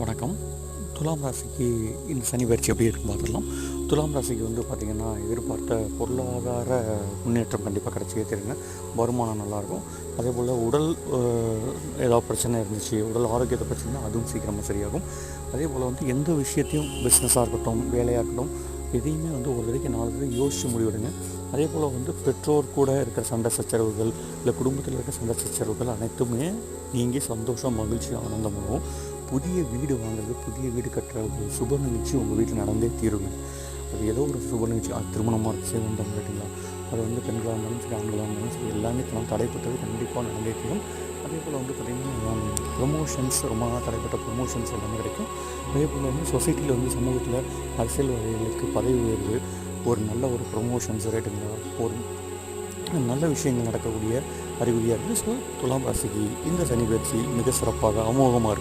வணக்கம். துலாம் ராசிக்கு இந்த சனி பயிற்சி எப்படி இருக்கும் பார்த்துடலாம். துலாம் ராசிக்கு வந்து பார்த்திங்கன்னா எதிர்பார்த்த பொருளாதார முன்னேற்றம் கண்டிப்பாக கிடச்சியே தெரியுங்க வருமானம் நல்லாயிருக்கும். அதே போல் உடல் ஏதாவது பிரச்சனை இருந்துச்சு உடல் ஆரோக்கியத்தை பிரச்சனை அதுவும் சீக்கிரமாக சரியாகும். அதே போல் வந்து எந்த விஷயத்தையும் பிஸ்னஸாக இருக்கட்டும் வேலையாக இருக்கட்டும் எதையுமே வந்து ஒரு தடவைக்கு நாலு தடவை யோசிச்சு முடிவெடுங்க. அதே போல் வந்து பெற்றோர் கூட இருக்கிற சண்டை சச்சரவுகள் இல்லை குடும்பத்தில் இருக்கிற சண்டை சச்சரவுகள் அனைத்துமே நீங்கள் சந்தோஷம் மகிழ்ச்சி ஆனந்தமாகவும் புதிய வீடு வாங்குறது புதிய வீடு கட்டுற ஒரு சுப நிகழ்ச்சி உங்கள் வீட்டில் நடந்தே தீருங்க. அது ஏதோ ஒரு சுப நிகழ்ச்சி. அது திருமணமாக இருக்கு செய்வந்தம் கேட்டிங்களா? அது வந்து பெண்களாக இருந்தாலும் சரி ஆண்களாக இருந்தாலும் சரி எல்லாமே தனம் தடைப்பட்டது கண்டிப்பாக நடந்தே தீரும். அதே போல் வந்து பார்த்திங்கன்னா ப்ரொமோஷன்ஸ் ரொம்ப நாளாக தடைப்பட்ட ப்ரொமோஷன்ஸ் எல்லாமே கிடைக்கும். அதே போல் வந்து சொசைட்டியில் வந்து சமூகத்தில் அரசியல்வாதிகளுக்கு பதவி உயர்வு ஒரு நல்ல ஒரு ப்ரொமோஷன்ஸ் ரேட்டுங்களா ஒரு நல்ல விஷயங்கள் நடக்கக்கூடிய அறிகுறியாக இருக்குது ஸோ துலாம் ராசிக்கு இந்த சனி பயிற்சி மிக சிறப்பாக அமோகமாக இருக்கும்